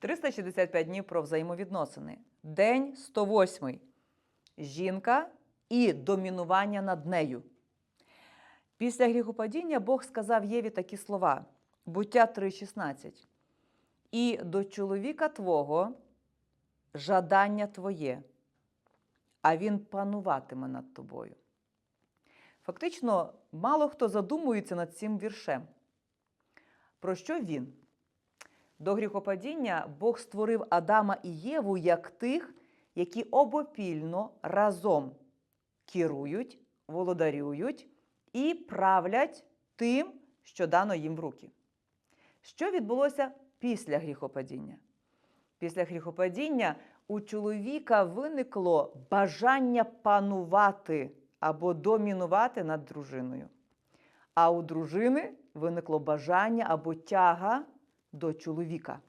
365 днів про взаємовідносини. День 108. Жінка і домінування над нею. Після гріхопадіння Бог сказав Єві такі слова. Буття 3,16. І до чоловіка твого жадання твоє, а він пануватиме над тобою. Фактично, мало хто задумується над цим віршем. Про що він? До гріхопадіння Бог створив Адама і Єву як тих, які обопільно разом керують, володарюють і правлять тим, що дано їм в руки. Що відбулося після гріхопадіння? Після гріхопадіння у чоловіка виникло бажання панувати або домінувати над дружиною. А у дружини виникло бажання або тяга до чоловіка.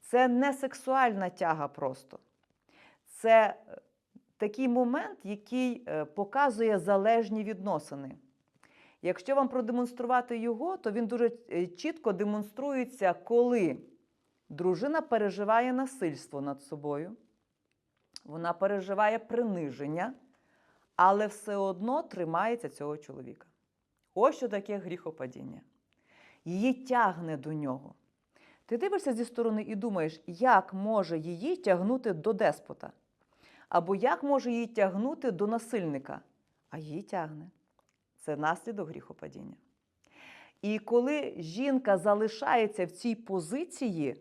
Це не сексуальна тяга просто. Це е, такий момент, який е, показує залежні відносини. Якщо вам продемонструвати його, то він дуже е, чітко демонструється, коли дружина переживає насильство над собою, вона переживає приниження, але все одно тримається цього чоловіка. Ось що таке гріхопадіння. Її тягне до нього. Ти дивишся зі сторони і думаєш, як може її тягнути до деспота, або як може її тягнути до насильника, а її тягне. Це наслідок гріхопадіння. І коли жінка залишається в цій позиції,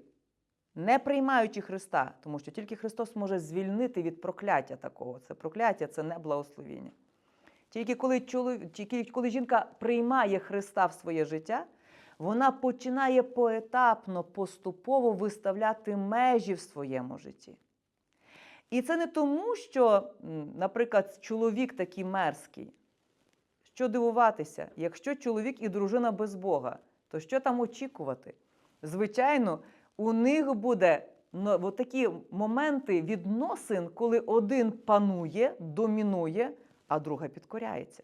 не приймаючи Христа, тому що тільки Христос може звільнити від прокляття такого. Це прокляття, це не благословіння. Тільки коли, чоловік, тільки коли жінка приймає Христа в своє життя, вона починає поетапно, поступово виставляти межі в своєму житті. І це не тому, що, наприклад, чоловік такий мерзкий. Що дивуватися, якщо чоловік і дружина без Бога, то що там очікувати? Звичайно, у них буде ну, такі моменти відносин, коли один панує, домінує, а друга підкоряється.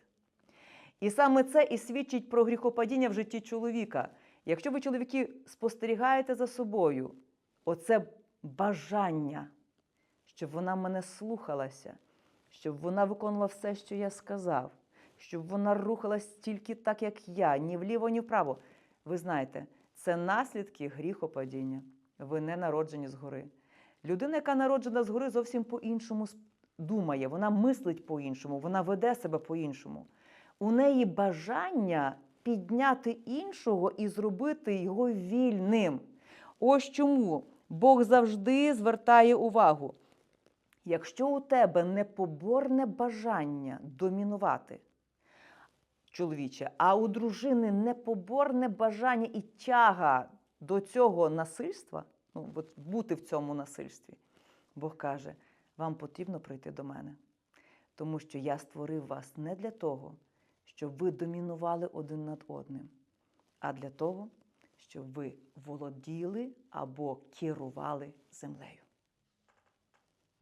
І саме це і свідчить про гріхопадіння в житті чоловіка. Якщо ви, чоловіки, спостерігаєте за собою, оце бажання, щоб вона мене слухалася, щоб вона виконувала все, що я сказав, щоб вона рухалась тільки так, як я, ні вліво, ні вправо. Ви знаєте, це наслідки гріхопадіння. Ви не народжені згори. Людина, яка народжена згори, зовсім по-іншому думає, вона мислить по-іншому, вона веде себе по-іншому. У неї бажання підняти іншого і зробити його вільним. Ось чому Бог завжди звертає увагу. Якщо у тебе непоборне бажання домінувати, чоловіче, а у дружини непоборне бажання і тяга до цього насильства, ну, от бути в цьому насильстві, Бог каже, вам потрібно прийти до мене. Тому що я створив вас не для того, щоб ви домінували один над одним, а для того, щоб ви володіли або керували землею.